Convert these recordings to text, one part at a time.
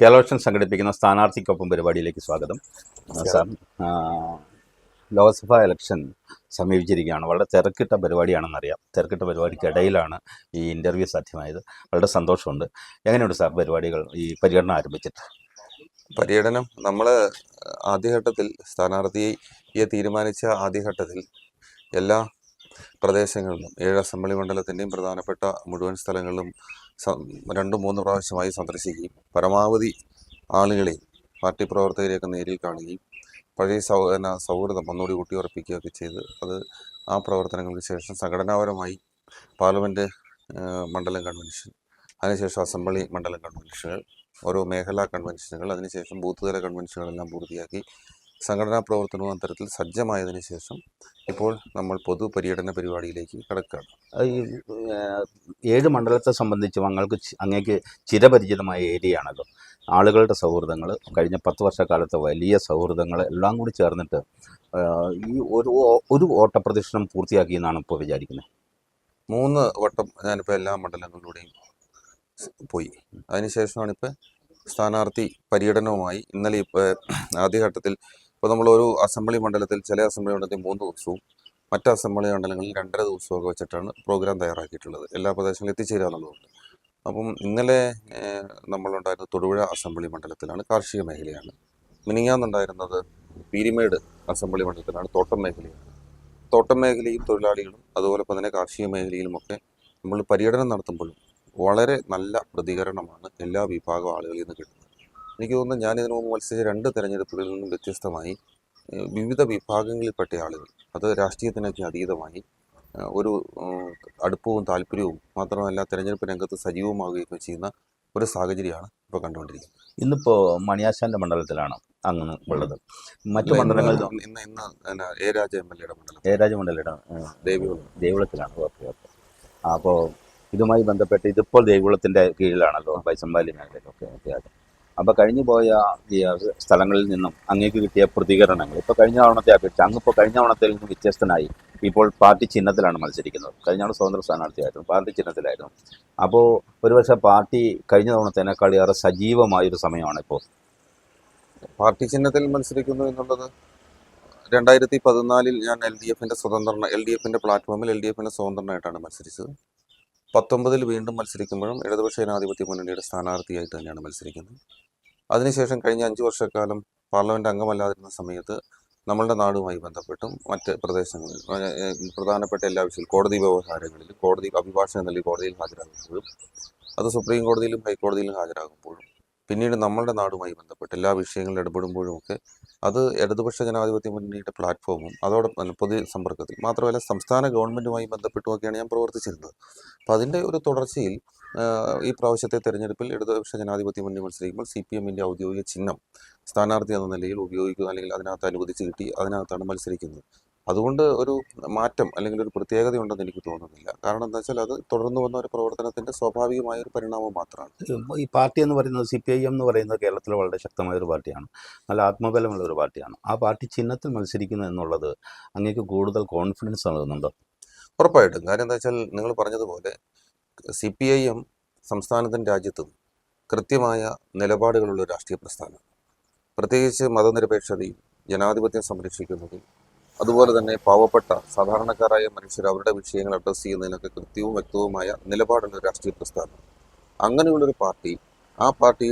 കേരളോഷൻ സംഘടിപ്പിക്കുന്ന സ്ഥാനാർത്ഥിക്കൊപ്പം പരിപാടിയിലേക്ക് സ്വാഗതം. സാർ ലോക്സഭാ ഇലക്ഷൻ സമീപിച്ചിരിക്കുകയാണ്. വളരെ തിരക്കിട്ട പരിപാടിയാണെന്നറിയാം. തിരക്കിട്ട പരിപാടിക്കിടയിലാണ് ഈ ഇന്റർവ്യൂ സാധ്യമായത്. വളരെ സന്തോഷമുണ്ട്. എങ്ങനെയുണ്ട് സാർ പരിപാടികൾ? ഈ പര്യടനം ആരംഭിച്ചിട്ട്? പര്യടനം നമ്മൾ ആദ്യഘട്ടത്തിൽ സ്ഥാനാർത്ഥിയെ തീരുമാനിച്ച ആദ്യഘട്ടത്തിൽ എല്ലാ പ്രദേശങ്ങളിലും ഏഴ് അസംബ്ലി മണ്ഡലത്തിന്റെയും പ്രധാനപ്പെട്ട മുഴുവൻ സ്ഥലങ്ങളിലും രണ്ടും മൂന്ന് പ്രാവശ്യമായി സന്ദർശിക്കുകയും പരമാവധി ആളുകളെ പാർട്ടി പ്രവർത്തകരെയൊക്കെ നേരിൽ കാണുകയും പഴയ സൗ എന്നാ സൗഹൃദം ഒന്നുകൂടി ഊട്ടിയുറപ്പിക്കുകയൊക്കെ ചെയ്ത് അത് ആ പ്രവർത്തനങ്ങൾക്ക് ശേഷം സംഘടനാപരമായി പാർലമെന്റ് മണ്ഡലം കൺവെൻഷൻ അതിനുശേഷം അസംബ്ലി മണ്ഡലം കൺവെൻഷനുകൾ ഓരോ മേഖലാ കൺവെൻഷനുകൾ അതിനുശേഷം ബൂത്ത് തല കൺവെൻഷനുകളെല്ലാം പൂർത്തിയാക്കി സംഘടനാ പ്രവർത്തനവും അത്തരത്തിൽ സജ്ജമായതിന് ശേഷം ഇപ്പോൾ നമ്മൾ പൊതു പര്യടന പരിപാടിയിലേക്ക് കടക്കുകയാണ്. ഈ ഏഴ് മണ്ഡലത്തെ സംബന്ധിച്ച് അങ്ങൾക്ക് അങ്ങേക്ക് ചിരപരിചിതമായ ഏരിയയാണല്ലോ. ആളുകളുടെ സൗഹൃദങ്ങൾ കഴിഞ്ഞ പത്ത് വർഷക്കാലത്തെ വലിയ സൗഹൃദങ്ങൾ എല്ലാം കൂടി ചേർന്നിട്ട് ഈ ഒരു ഒരു ഓട്ടപ്രദക്ഷിണം പൂർത്തിയാക്കി എന്നാണ് ഇപ്പോൾ വിചാരിക്കുന്നത് മൂന്ന് വട്ടം ഞാനിപ്പോൾ എല്ലാ മണ്ഡലങ്ങളിലൂടെയും പോയി. അതിനുശേഷമാണ് ഇപ്പോൾ സ്ഥാനാർത്ഥി പര്യടനവുമായി ഇന്നലെ ഇപ്പോൾ ആദ്യഘട്ടത്തിൽ ഇപ്പോൾ നമ്മൾ ഒരു അസംബ്ലി മണ്ഡലത്തിൽ ചില അസംബ്ലി മണ്ഡലത്തിൽ മൂന്ന് ദിവസവും മറ്റ് അസംബ്ലി മണ്ഡലങ്ങളിൽ രണ്ടര ദിവസമൊക്കെ വെച്ചിട്ടാണ് പ്രോഗ്രാം തയ്യാറാക്കിയിട്ടുള്ളത്. എല്ലാ പ്രദേശങ്ങളിലും എത്തിച്ചേരുക എന്നുള്ളതുകൊണ്ട് അപ്പം ഇന്നലെ നമ്മളുണ്ടായിരുന്ന തൊടുപുഴ അസംബ്ലി മണ്ഡലത്തിലാണ് കാർഷിക മേഖലയാണ്. മിനിങ്ങാന്നുണ്ടായിരുന്നത് പീരിമേട് അസംബ്ലി മണ്ഡലത്തിലാണ് തോട്ടം മേഖലയാണ്. തോട്ടം മേഖലയും തൊഴിലാളികളും അതുപോലെ തന്നെ കാർഷിക മേഖലയിലുമൊക്കെ നമ്മൾ പര്യടനം നടത്തുമ്പോഴും വളരെ നല്ല പ്രതികരണമാണ് എല്ലാ വിഭാഗം ആളുകളിൽ നിന്ന് കിട്ടുന്നത്. എനിക്ക് തോന്നുന്നു ഞാൻ ഇതിനു മുമ്പ് മത്സരിച്ച രണ്ട് തെരഞ്ഞെടുപ്പുകളിൽ നിന്നും വ്യത്യസ്തമായി വിവിധ വിഭാഗങ്ങളിൽപ്പെട്ട ആളുകൾ അത് രാഷ്ട്രീയത്തിനൊക്കെ അതീതമായി ഒരു അടുപ്പവും താല്പര്യവും മാത്രമല്ല തെരഞ്ഞെടുപ്പ് രംഗത്ത് സജീവമാവുകയൊക്കെ ചെയ്യുന്ന ഒരു സാഹചര്യമാണ് ഇപ്പോൾ കണ്ടുകൊണ്ടിരിക്കുന്നത്. ഇന്നിപ്പോൾ മണിയാശാന്റെ മണ്ഡലത്തിലാണ് അങ്ങ് ഉള്ളത്. മറ്റു മണ്ഡലങ്ങളിൽ ഇന്ന് ഇന്ന് എ രാജ എം എൽ എയുടെ മണ്ഡലം. ഏരാജ മണ്ഡലയുടെ ദേവികുളം. ദേവികുളത്തിലാണ്. Okay okay. അപ്പോൾ ഇതുമായി ബന്ധപ്പെട്ട് ഇതിപ്പോൾ ദേവികുളത്തിന്റെ കീഴിലാണല്ലോ ബൈസമ്പാലി മേഖലയിലൊക്കെ ഓക്കെ അതെ അപ്പോൾ കഴിഞ്ഞു പോയ സ്ഥലങ്ങളിൽ നിന്നും അങ്ങേക്ക് കിട്ടിയ പ്രതികരണങ്ങൾ. ഇപ്പോൾ കഴിഞ്ഞ തവണത്തെ അപേക്ഷിച്ച് അങ്ങിപ്പോൾ കഴിഞ്ഞ തവണത്തിൽ നിന്ന് വ്യത്യസ്തനായി. ഇപ്പോൾ പാർട്ടി ചിഹ്നത്തിലാണ് മത്സരിക്കുന്നത്. കഴിഞ്ഞ തവണ സ്വതന്ത്ര സ്ഥാനാർത്ഥിയായിരുന്നു പാർട്ടി ചിഹ്നത്തിലായിരുന്നു. അപ്പോൾ ഒരുപക്ഷെ പാർട്ടി കഴിഞ്ഞ തവണത്തേനേക്കാൾ ഏറെ സജീവമായൊരു സമയമാണ് ഇപ്പോൾ പാർട്ടി ചിഹ്നത്തിൽ മത്സരിക്കുന്നു എന്നുള്ളത് രണ്ടായിരത്തി പതിനാലിൽ ഞാൻ എൽ ഡി എഫിന്റെ സ്വതന്ത്ര എൽ ഡി എഫിന്റെ പ്ലാറ്റ്ഫോമിൽ എൽ ഡി എഫിന്റെ സ്വതന്ത്രനായിട്ടാണ് മത്സരിച്ചത്. പത്തൊമ്പതിൽ വീണ്ടും മത്സരിക്കുമ്പോഴും ഇടതുപക്ഷ ജനാധിപത്യ മുന്നണിയുടെ സ്ഥാനാർത്ഥിയായിട്ട് തന്നെയാണ് മത്സരിക്കുന്നത്. അതിനുശേഷം കഴിഞ്ഞ അഞ്ച് വർഷക്കാലം പാർലമെന്റ് അംഗമല്ലാതിരുന്ന സമയത്ത് നമ്മളുടെ നാടുമായി ബന്ധപ്പെട്ടും മറ്റ് പ്രദേശങ്ങളിൽ പ്രധാനപ്പെട്ട എല്ലാ വിഷയവും കോടതി വ്യവഹാരങ്ങളിൽ കോടതി അഭിഭാഷണം നൽകി കോടതിയിൽ ഹാജരാകുമ്പോഴും അത് സുപ്രീം കോടതിയിലും ഹൈക്കോടതിയിലും ഹാജരാകുമ്പോഴും പിന്നീട് നമ്മളുടെ നാടുമായി ബന്ധപ്പെട്ട് എല്ലാ വിഷയങ്ങളിലും ഇടപെടുമ്പോഴും ഒക്കെ അത് ഇടതുപക്ഷ ജനാധിപത്യ മുന്നണിയുടെ പ്ലാറ്റ്ഫോമും അതോടൊപ്പം പൊതു സമ്പർക്കത്തിൽ മാത്രമല്ല സംസ്ഥാന ഗവൺമെന്റുമായി ബന്ധപ്പെട്ടുമൊക്കെയാണ് ഞാൻ പ്രവർത്തിച്ചിരുന്നത്. അപ്പോൾ അതിന്റെ ഒരു തുടർച്ചയിൽ ഈ പ്രാവശ്യത്തെ തെരഞ്ഞെടുപ്പിൽ ഇടതുപക്ഷ ജനാധിപത്യ മുന്നണി മത്സരിക്കുമ്പോൾ സി പി എമ്മിന്റെ ഔദ്യോഗിക ചിഹ്നം സ്ഥാനാർത്ഥി എന്ന നിലയിൽ ഉപയോഗിക്കുക അല്ലെങ്കിൽ അതിനകത്ത് അനുവദിച്ച് കിട്ടി അതിനകത്താണ് മത്സരിക്കുന്നത്. അതുകൊണ്ട് ഒരു മാറ്റം അല്ലെങ്കിൽ ഒരു പ്രത്യേകതയുണ്ടെന്ന് എനിക്ക് തോന്നുന്നില്ല. കാരണം എന്താ വെച്ചാൽ അത് തുടർന്നു വന്ന ഒരു പ്രവർത്തനത്തിന്റെ സ്വാഭാവികമായ ഒരു പരിണാമം മാത്രമാണ്. ഈ പാർട്ടി എന്ന് പറയുന്നത് സി പി ഐ എം എന്ന് പറയുന്നത് കേരളത്തിലെ വളരെ ശക്തമായ ഒരു പാർട്ടിയാണ്. നല്ല ആത്മബലമുള്ള ഒരു പാർട്ടിയാണ്. ആ പാർട്ടി ചിഹ്നത്തിൽ മത്സരിക്കുന്നു എന്നുള്ളത് അങ്ങേക്ക് കൂടുതൽ കോൺഫിഡൻസ് നൽകുന്നുണ്ടോ. ഉറപ്പായിട്ടും. കാര്യം എന്താ വെച്ചാൽ നിങ്ങൾ പറഞ്ഞതുപോലെ സി പി ഐ എം സംസ്ഥാനത്തും രാജ്യത്തും കൃത്യമായ നിലപാടുകളുള്ള രാഷ്ട്രീയ പ്രസ്ഥാനം. പ്രത്യേകിച്ച് മതനിരപേക്ഷതയും ജനാധിപത്യം സംരക്ഷിക്കുന്നതും അതുപോലെ തന്നെ പാവപ്പെട്ട സാധാരണക്കാരായ മനുഷ്യർ അവരുടെ വിഷയങ്ങൾ അഡ്രസ്സ് ചെയ്യുന്നതിനൊക്കെ കൃത്യവും വ്യക്തവുമായ നിലപാടുള്ള രാഷ്ട്രീയ പ്രസ്ഥാനം. അങ്ങനെയുള്ളൊരു പാർട്ടി ആ പാർട്ടി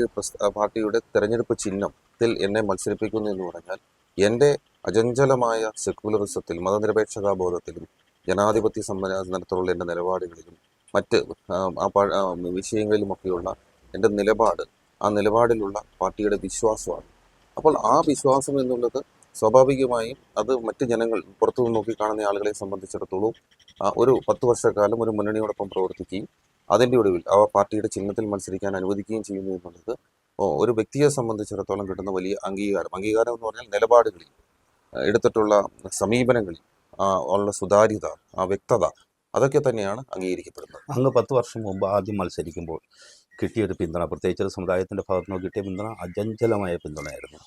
ആ പാർട്ടിയുടെ തെരഞ്ഞെടുപ്പ് ചിഹ്നത്തിൽ എന്നെ മത്സരിപ്പിക്കുന്നു എന്ന് പറഞ്ഞാൽ എന്റെ അചഞ്ചലമായ സെക്യുലറിസത്തിൽ മതനിരപേക്ഷതാബോധത്തിലും ജനാധിപത്യ സമ്മേളനത്തിലുള്ള എന്റെ നിലപാടുകളിലും മറ്റ് വിഷയങ്ങളിലുമൊക്കെയുള്ള എന്റെ നിലപാട് ആ നിലപാടിലുള്ള പാർട്ടിയുടെ വിശ്വാസമാണ്. അപ്പോൾ ആ വിശ്വാസം എന്നുള്ളത് സ്വാഭാവികമായും അത് മറ്റ് ജനങ്ങൾ പുറത്തു നിന്ന് നോക്കിക്കാണുന്ന ആളുകളെ സംബന്ധിച്ചിടത്തോളം ഒരു പത്ത് വർഷക്കാലം ഒരു മുന്നണിയോടൊപ്പം പ്രവർത്തിക്കുകയും അതിന്റെ ഒടുവിൽ ആ പാർട്ടിയുടെ ചിഹ്നത്തിൽ മത്സരിക്കാൻ അനുവദിക്കുകയും ചെയ്യുന്നു എന്നുള്ളത് ഒരു വ്യക്തിയെ സംബന്ധിച്ചിടത്തോളം കിട്ടുന്ന വലിയ അംഗീകാരം. അംഗീകാരം എന്ന് പറഞ്ഞാൽ നിലപാടുകളിൽ എടുത്തിട്ടുള്ള സമീപനങ്ങളിൽ ഉള്ള സുതാര്യത ആ വ്യക്തത അതൊക്കെ തന്നെയാണ് അംഗീകരിക്കപ്പെടുന്നത്. അങ്ങ് പത്ത് വർഷം മുമ്പ് ആദ്യം മത്സരിക്കുമ്പോൾ കിട്ടിയൊരു പിന്തുണ പ്രത്യേകിച്ച് ഒരു സമുദായത്തിന്റെ ഭാഗത്തു നിന്ന് കിട്ടിയ പിന്തുണ അജഞ്ചലമായ പിന്തുണയായിരുന്നു.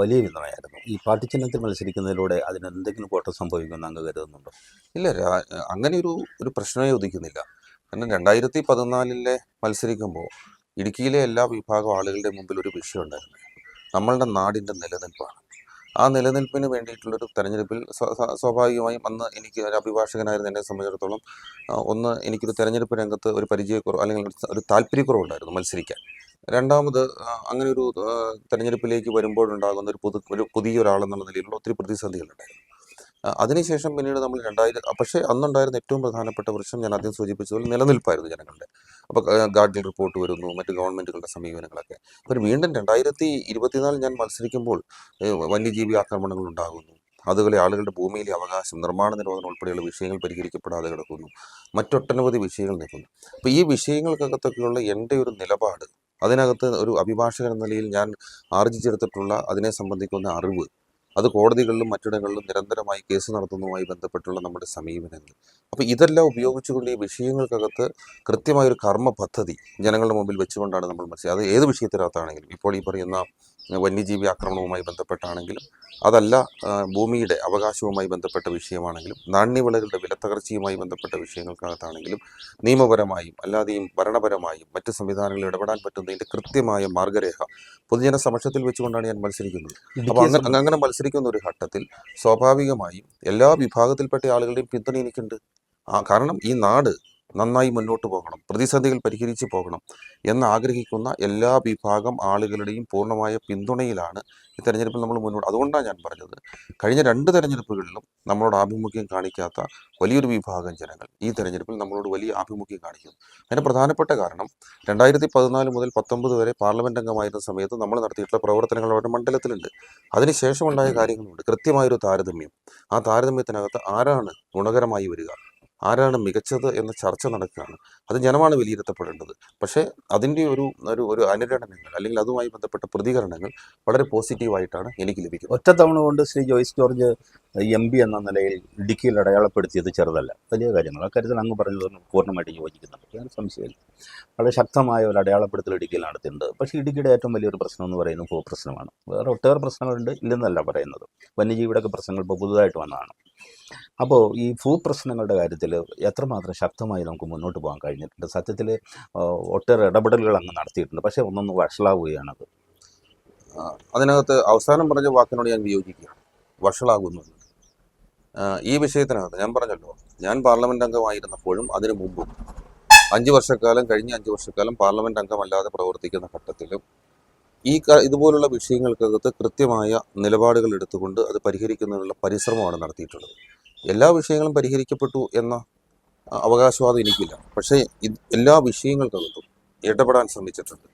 വലിയ പിന്തുണയായിരുന്നു. ഈ പാർട്ടി ചിഹ്നത്തിൽ മത്സരിക്കുന്നതിലൂടെ അതിന് എന്തെങ്കിലും കോട്ടം സംഭവിക്കുമെന്ന് അങ്ങ് കരുതുന്നുണ്ടോ? ഇല്ല അങ്ങനെ ഒരു ഒരു പ്രശ്നമേ ഉദിക്കുന്നില്ല. കാരണം രണ്ടായിരത്തി പതിനാലിലെ മത്സരിക്കുമ്പോൾ ഇടുക്കിയിലെ എല്ലാ വിഭാഗം ആളുകളുടെ മുമ്പിൽ ഒരു വിഷയം ഉണ്ടായിരുന്നു. നമ്മളുടെ നാടിന്റെ നിലനിൽപ്പാണ്. ആ നിലനിൽപ്പിന് വേണ്ടിയിട്ടുള്ളൊരു തെരഞ്ഞെടുപ്പിൽ സ്വ- സ്വ- സ്വാഭാവികമായും അന്ന് എനിക്ക് ഒരു അഭിഭാഷകനായിരുന്നു എന്നെ സംബന്ധിച്ചിടത്തോളം. ഒന്ന് എനിക്കൊരു തെരഞ്ഞെടുപ്പ് രംഗത്ത് ഒരു പരിചയക്കുറവ് അല്ലെങ്കിൽ ഒരു- താല്പര്യക്കുറവുണ്ടായിരുന്നു മത്സരിക്കാൻ. രണ്ടാമത് അങ്ങനെ ഒരു തെരഞ്ഞെടുപ്പിലേക്ക് വരുമ്പോഴുണ്ടാകുന്ന ഒരു പുതു ഒരു പുതിയ ഒരാളെന്നുള്ള നിലയിലുള്ള ഒത്തിരി പ്രതിസന്ധികളുണ്ടായിരുന്നു. അതിനുശേഷം പിന്നീട് നമ്മൾ രണ്ടായിരം പക്ഷേ അന്നുണ്ടായിരുന്ന ഏറ്റവും പ്രധാനപ്പെട്ട പ്രശ്നം ഞാൻ ആദ്യം സൂചിപ്പിച്ചതുപോലെ നിലനിൽപ്പായിരുന്നു ജനങ്ങളുടെ. അപ്പോൾ ഗാർഡിൽ റിപ്പോർട്ട് വരുന്നു മറ്റ് ഗവൺമെന്റുകളുടെ സമീപനങ്ങളൊക്കെ. അപ്പോൾ വീണ്ടും രണ്ടായിരത്തി ഇരുപത്തിനാലിൽ ഞാൻ മത്സരിക്കുമ്പോൾ വന്യജീവി ആക്രമണങ്ങൾ ഉണ്ടാകുന്നു. അതുപോലെ ആളുകളുടെ ഭൂമിയിലെ അവകാശം നിർമ്മാണ നിരോധനം ഉൾപ്പെടെയുള്ള വിഷയങ്ങൾ പരിഹരിക്കപ്പെടാതെ കിടക്കുന്നു. മറ്റൊട്ടനവധി വിഷയങ്ങൾ നിൽക്കുന്നു. അപ്പോൾ ഈ വിഷയങ്ങൾക്കകത്തൊക്കെയുള്ള എന്റെ ഒരു നിലപാട് അതിനകത്ത് ഒരു അഭിഭാഷകൻ എന്ന നിലയിൽ ഞാൻ ആർജിച്ചെടുത്തിട്ടുള്ള അതിനെ സംബന്ധിക്കുന്ന അറിവ് അത് കോടതികളിലും മറ്റിടങ്ങളിലും നിരന്തരമായി കേസ് നടത്തുന്നതുമായി ബന്ധപ്പെട്ടുള്ള നമ്മുടെ സമീപനങ്ങൾ. അപ്പോൾ ഇതെല്ലാം ഉപയോഗിച്ചുകൊണ്ട് ഈ വിഷയങ്ങൾക്കകത്ത് കൃത്യമായൊരു കർമ്മ പദ്ധതി ജനങ്ങളുടെ മുമ്പിൽ വെച്ചുകൊണ്ടാണ് നമ്മൾ മനസ്സിലാക്കുക അത് ഏത് വിഷയത്തിനകത്താണെങ്കിലും ഇപ്പോൾ ഈ പറയുന്ന വന്യജീവി ആക്രമണവുമായി ബന്ധപ്പെട്ടാണെങ്കിലും അതല്ല ഭൂമിയുടെ അവകാശവുമായി ബന്ധപ്പെട്ട വിഷയമാണെങ്കിലും നാണ്യവിളകളുടെ വിലത്തകർച്ചയുമായി ബന്ധപ്പെട്ട വിഷയങ്ങൾക്കകത്താണെങ്കിലും നിയമപരമായും അല്ലാതെയും ഭരണപരമായും മറ്റ് സംവിധാനങ്ങളിൽ ഇടപെടാൻ പറ്റുന്നതിന്റെ കൃത്യമായ മാർഗരേഖ പൊതുജന സമക്ഷത്തിൽ വെച്ചുകൊണ്ടാണ് ഞാൻ മത്സരിക്കുന്നത്. അപ്പോൾ അങ്ങനെ അങ്ങനെ മത്സരിക്കുന്ന ഒരു ഘട്ടത്തിൽ സ്വാഭാവികമായും എല്ലാ വിഭാഗത്തിൽപ്പെട്ട ആളുകളുടെയും പിന്തുണ എനിക്കുണ്ട്. ആ കാരണം ഈ നാട് നന്നായി മുന്നോട്ട് പോകണം പ്രതിസന്ധികൾ പരിഹരിച്ച് പോകണം എന്ന് ആഗ്രഹിക്കുന്ന എല്ലാ വിഭാഗം ആളുകളുടെയും പൂർണമായ പിന്തുണയിലാണ് ഈ തെരഞ്ഞെടുപ്പിൽ നമ്മൾ മുന്നോട്ട് അതുകൊണ്ടാണ് ഞാൻ പറഞ്ഞത്. കഴിഞ്ഞ രണ്ട് തെരഞ്ഞെടുപ്പുകളിലും നമ്മളോട് ആഭിമുഖ്യം കാണിക്കാത്ത വലിയൊരു വിഭാഗം ജനങ്ങൾ ഈ തെരഞ്ഞെടുപ്പിൽ നമ്മളോട് വലിയ ആഭിമുഖ്യം കാണിക്കുന്നു. അതിന് പ്രധാനപ്പെട്ട കാരണം രണ്ടായിരത്തി പതിനാല് മുതൽ പത്തൊമ്പത് വരെ പാർലമെന്റ് അംഗമായിരുന്ന സമയത്ത് നമ്മൾ നടത്തിയിട്ടുള്ള പ്രവർത്തനങ്ങൾ അവരുടെ മണ്ഡലത്തിലുണ്ട്. അതിനുശേഷമുണ്ടായ കാര്യങ്ങളുണ്ട്. കൃത്യമായൊരു താരതമ്യം. ആ താരതമ്യത്തിനകത്ത് ആരാണ് ഗുണകരമായി വരിക? ആരാണ് മികച്ചത് എന്ന ചർച്ച നടക്കുകയാണ്. അത് ജനമാണ് വിലയിരുത്തപ്പെടേണ്ടത്. പക്ഷേ അതിന്റെ ഒരു ഒരു ഒരു അല്ലെങ്കിൽ അതുമായി ബന്ധപ്പെട്ട പ്രതികരണങ്ങൾ വളരെ പോസിറ്റീവായിട്ടാണ് എനിക്ക് ലഭിക്കുന്നത്. തവണ കൊണ്ട് Shri Joyce George M P എന്ന നിലയിൽ ഇടുക്കിയിൽ അടയാളപ്പെടുത്തിയത് ചെറുതല്ല. വലിയ കാര്യങ്ങൾ അക്കാര്യത്തിൽ അങ്ങ് പറഞ്ഞത് പൂർണമായിട്ട് യോജിക്കുന്നുണ്ട്. ഞാൻ സംശയമില്ല. വളരെ ശക്തമായ ഒരു അടയാളപ്പെടുത്തൽ ഇടുക്കിയിൽ നടത്തിയിട്ടുണ്ട് പക്ഷേ ഇടുക്കിയുടെ ഏറ്റവും വലിയൊരു പ്രശ്നം എന്ന് പറയുന്നത് ഭൂപ്രശ്നമാണ്. വേറെ ഒട്ടേറെ പ്രശ്നങ്ങളുണ്ട്. ഇല്ലെന്നല്ല പറയുന്നത്. വന്യജീവിയുടെ പ്രശ്നങ്ങൾ ഇപ്പോൾ പുതുതായിട്ട് വന്നതാണ്. അപ്പോൾ ഈ ഭൂപ്രശ്നങ്ങളുടെ കാര്യത്തിൽ എത്രമാത്രം ശക്തമായി നമുക്ക് മുന്നോട്ട് പോകാൻ കഴിഞ്ഞിട്ടുണ്ട്? സത്യത്തിൽ ഒട്ടേറെ ഇടപെടലുകൾ അങ്ങ് നടത്തിയിട്ടുണ്ട്. പക്ഷേ ഒന്നൊന്ന് വഷളാവുകയാണത്. അത് അതിനകത്ത് അവസാനം പറഞ്ഞ വാക്കിനോട് ഞാൻ വിയോജിക്കുകയാണ്. വഷളാകുന്നു ഈ വിഷയത്തിനകത്ത് ഞാൻ പറഞ്ഞല്ലോ ഞാൻ പാർലമെന്റ് അംഗമായിരുന്നപ്പോഴും അതിനു മുമ്പും അഞ്ച് വർഷക്കാലം കഴിഞ്ഞ അഞ്ച് വർഷക്കാലം പാർലമെന്റ് അംഗമല്ലാതെ പ്രവർത്തിക്കുന്ന ഘട്ടത്തിലും ഈ ഇതുപോലുള്ള വിഷയങ്ങൾക്കകത്ത് കൃത്യമായ നിലപാടുകൾ എടുത്തുകൊണ്ട് അത് പരിഹരിക്കുന്നതിനുള്ള പരിശ്രമമാണ് നടത്തിയിട്ടുള്ളത്. എല്ലാ വിഷയങ്ങളും പരിഹരിക്കപ്പെട്ടു എന്ന അവകാശവാദം എനിക്കില്ല. പക്ഷേ എല്ലാ വിഷയങ്ങൾക്കകത്തും ഇടപെടാൻ ശ്രമിച്ചിട്ടുണ്ട്.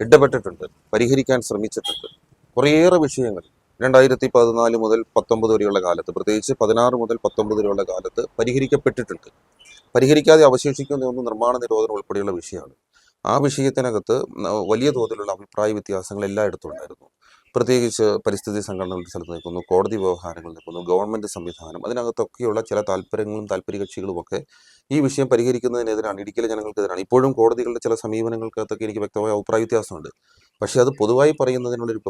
ഇടപെട്ടിട്ടുണ്ട് പരിഹരിക്കാൻ ശ്രമിച്ചിട്ടുണ്ട്. കുറേയേറെ വിഷയങ്ങൾ. രണ്ടായിരത്തി പതിനാല് മുതൽ പത്തൊമ്പത് വരെയുള്ള കാലത്ത് പ്രത്യേകിച്ച് പതിനാറ് മുതൽ പത്തൊമ്പത് വരെയുള്ള കാലത്ത് പരിഹരിക്കപ്പെട്ടിട്ടുണ്ട്. പരിഹരിക്കാതെ അവശേഷിക്കുന്ന ഒന്ന് നിർമ്മാണ നിരോധനം ഉൾപ്പെടെയുള്ള വിഷയമാണ്. ആ വിഷയത്തിനകത്ത് വലിയ തോതിലുള്ള അഭിപ്രായ വ്യത്യാസങ്ങൾ എല്ലായിടത്തും ഉണ്ടായിരുന്നു. പ്രത്യേകിച്ച് പരിസ്ഥിതി സംഘടനകൾ ഒരു സ്ഥലത്ത് നിൽക്കുന്നു കോടതി വ്യവഹാരങ്ങൾ നിൽക്കുന്നു ഗവൺമെന്റ് സംവിധാനം അതിനകത്തൊക്കെയുള്ള ചില താല്പര്യങ്ങളും താല്പര്യ കക്ഷികളും ഒക്കെ ഈ വിഷയം പരിഹരിക്കുന്നതിനെതിരാണ് ഇടുക്കിയിലെ ജനങ്ങൾക്കെതിരാണ്. ഇപ്പോഴും കോടതികളുടെ ചില സമീപനങ്ങൾക്കകത്തൊക്കെ എനിക്ക് വ്യക്തമായ അഭിപ്രായ വ്യത്യാസമുണ്ട്. പക്ഷേ അത് പൊതുവായി പറയുന്നതിനുള്ളൊരു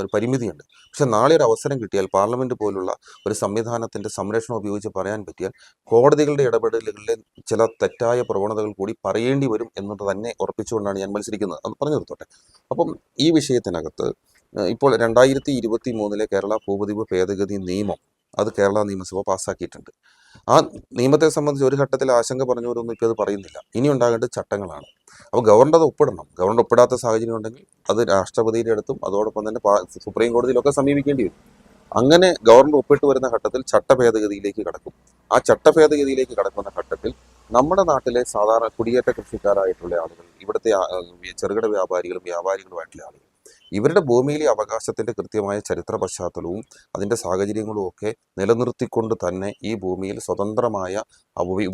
ഒരു പരിമിതിയുണ്ട്. പക്ഷേ നാളെ ഒരു അവസരം കിട്ടിയാൽ പാർലമെന്റ് പോലുള്ള ഒരു സംവിധാനത്തിന്റെ സംരക്ഷണം ഉപയോഗിച്ച് പറയാൻ പറ്റിയാൽ കോടതികളുടെ ഇടപെടലുകളിലെ ചില തെറ്റായ പ്രവണതകൾ കൂടി പറയേണ്ടി വരും എന്നത് തന്നെ ഉറപ്പിച്ചുകൊണ്ടാണ് ഞാൻ മത്സരിക്കുന്നത്. അത് പറഞ്ഞു നിർത്തോട്ടെ അപ്പം ഈ വിഷയത്തിനകത്ത് ഇപ്പോൾ രണ്ടായിരത്തി ഇരുപത്തി മൂന്നിലെ കേരള ഭൂപതിവ് ഭേദഗതി നിയമം അത് കേരള നിയമസഭ പാസ്സാക്കിയിട്ടുണ്ട്. ആ നിയമത്തെ സംബന്ധിച്ച് ഒരു ഘട്ടത്തിൽ ആശങ്ക പറഞ്ഞവരൊന്നും ഇപ്പോൾ അത് പറയുന്നില്ല. ഇനി ഉണ്ടാകേണ്ടത് ചട്ടങ്ങളാണ്. അപ്പോൾ ഗവർണർ അത് ഒപ്പിടണം. ഗവർണർ ഒപ്പിടാത്ത സാഹചര്യം ഉണ്ടെങ്കിൽ അത് രാഷ്ട്രപതിയുടെ അടുത്തും അതോടൊപ്പം തന്നെ സുപ്രീം കോടതിയിലൊക്കെ സമീപിക്കേണ്ടി വരും. അങ്ങനെ ഗവർണർ ഒപ്പിട്ട് വരുന്ന ഘട്ടത്തിൽ ചട്ടഭേദഗതിയിലേക്ക് കടക്കും. ആ ചട്ടഭേദഗതിയിലേക്ക് കടക്കുന്ന ഘട്ടത്തിൽ നമ്മുടെ നാട്ടിലെ സാധാരണ കുടിയേറ്റ കൃഷിക്കാരായിട്ടുള്ള ആളുകൾ ഇവിടുത്തെ ചെറുകിട വ്യാപാരികളും വ്യാപാരികളുമായിട്ടുള്ള ആളുകൾ ഇവരുടെ ഭൂമിയിലെ അവകാശത്തിന്റെ കൃത്യമായ ചരിത്ര പശ്ചാത്തലവും അതിന്റെ സാഹചര്യങ്ങളും ഒക്കെ നിലനിർത്തിക്കൊണ്ട് തന്നെ ഈ ഭൂമിയിൽ സ്വതന്ത്രമായ